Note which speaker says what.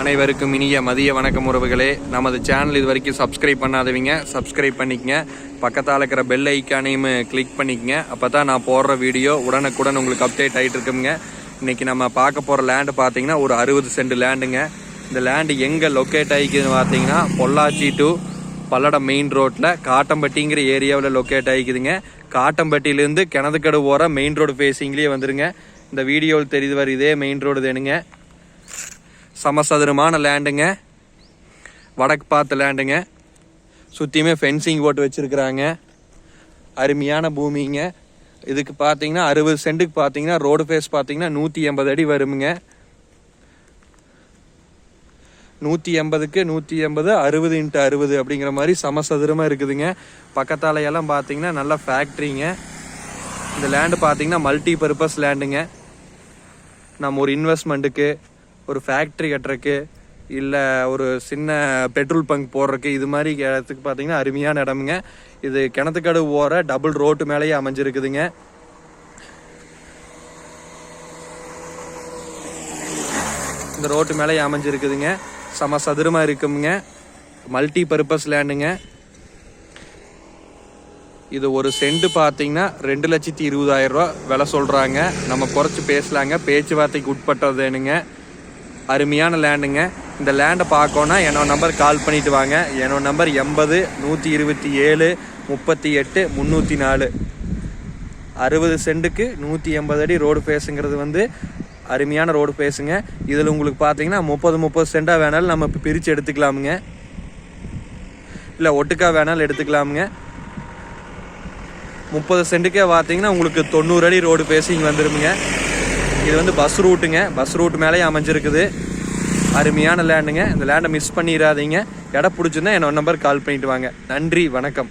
Speaker 1: அனைவருக்கும் இனிய மதிய வணக்கம் உறவுகளே. நமது சேனல் இது வரைக்கும் சப்ஸ்கிரைப் பண்ணாதவங்க. சப்ஸ்கிரைப் பண்ணிக்கங்க. பக்கத்தால் இருக்கிற பெல் ஐக்கானையும் கிளிக் பண்ணிக்கங்க. அப்போ தான் நான் போடுற வீடியோ உடனுக்குடன் உங்களுக்கு அப்டேட் ஆகிட்டு இருக்குங்க. இன்றைக்கி நம்ம பார்க்க போகிற லேண்டு பார்த்தீங்கன்னா ஒரு அறுபது சென்ட் லேண்டுங்க இந்த லேண்டு எங்கே லொக்கேட் ஆகிக்குதுன்னு பார்த்தீங்கன்னா பொள்ளாச்சி டு பல்லடம் மெயின் ரோட்டில் காட்டம்பட்டிங்கிற ஏரியாவில் லொக்கேட் ஆகிக்குதுங்க காட்டம்பட்டியிலேருந்து கிணத்துக்கடு போகிற மெயின் ரோடு ஃபேஸிங்லேயே வந்துருங்க. இந்த வீடியோவில் தெரியுது வர இதே மெயின் ரோடு தேனுங்க. சமசதுரமான லேண்டுங்க வடக்கு பார்த்த லேண்டுங்க சுற்றியுமே ஃபென்சிங் போட்டு வச்சுருக்குறாங்க. அருமையான பூமிங்க. இதுக்கு பார்த்தீங்கன்னா அறுபது சென்ட்டுக்கு பார்த்தீங்கன்னா ரோடு ஃபேஸ் பார்த்தீங்கன்னா நூற்றி எண்பது அடி வருமுங்க. நூற்றி எண்பதுக்கு நூற்றி எண்பது அறுபது இன்ட்டு அறுபது அப்படிங்கிற மாதிரி சமசதுரமாக இருக்குதுங்க. பக்கத்தால எல்லாம் பார்த்தீங்கன்னா நல்ல ஃபேக்ட்ரிங்க இந்த லேண்டு பார்த்தீங்கன்னா மல்டி பர்பஸ் லேண்டுங்க நம்ம ஒரு இன்வெஸ்ட்மெண்ட்டுக்கு ஒரு ஃபேக்ட்ரி கட்டுறக்கு இல்லை ஒரு சின்ன பெட்ரோல் பங்க் போடுறக்கு இது மாதிரி இடத்துக்கு பார்த்தீங்கன்னா அருமையான இடமுங்க. இது கிணத்துக்கடு ஓர டபுள் ரோட்டு மேலேயே அமைஞ்சிருக்குதுங்க. இந்த ரோட்டு மேலேயே அமைஞ்சிருக்குதுங்க. சம சதுரமாக இருக்குங்க மல்டி பர்பஸ் லேண்டுங்க இது ஒரு சென்ட் பார்த்தீங்கன்னா ரெண்டு லட்சத்தி இருபதாயிரம் ரூபா விலை சொல்கிறாங்க நம்ம குறைச்சி பேசலாங்க. பேச்சுவார்த்தைக்கு உட்பட்டதுனுங்க அருமையான லேண்டுங்க இந்த லேண்டை பார்க்கோன்னா என்னோட நம்பர் கால் பண்ணிட்டு வாங்க. என்னோட நம்பர் எண்பது நூற்றி இருபத்தி ஏழு முப்பத்தி எட்டு முந்நூற்றி நாலு. அறுபது சென்ட்டுக்கு நூற்றி எண்பது அடி ரோடு ஃபேஸுங்கிறது வந்து அருமையான ரோடு ஃபேஸுங்க இதில் உங்களுக்கு பார்த்தீங்கன்னா முப்பது முப்பது சென்ட்டாக வேணாலும் நம்ம பிரித்து எடுத்துக்கலாமுங்க. இல்லை ஒட்டுக்கா வேணாலும் எடுத்துக்கலாமுங்க. முப்பது சென்ட்டுக்கே பார்த்தீங்கன்னா உங்களுக்கு தொண்ணூறு அடி ரோடு பேசிங் வந்துருமுங்க. இது வந்து பஸ் ரூட்டுங்க பஸ் ரூட் மேலேயே அமைஞ்சிருக்குது. அருமையான லேண்டுங்க இந்த லேண்டை மிஸ் பண்ணிடாதீங்க இடம் பிடிச்சிருந்தா என்னோட நம்பர் கால் பண்ணிட்டு வாங்க. நன்றி. வணக்கம்.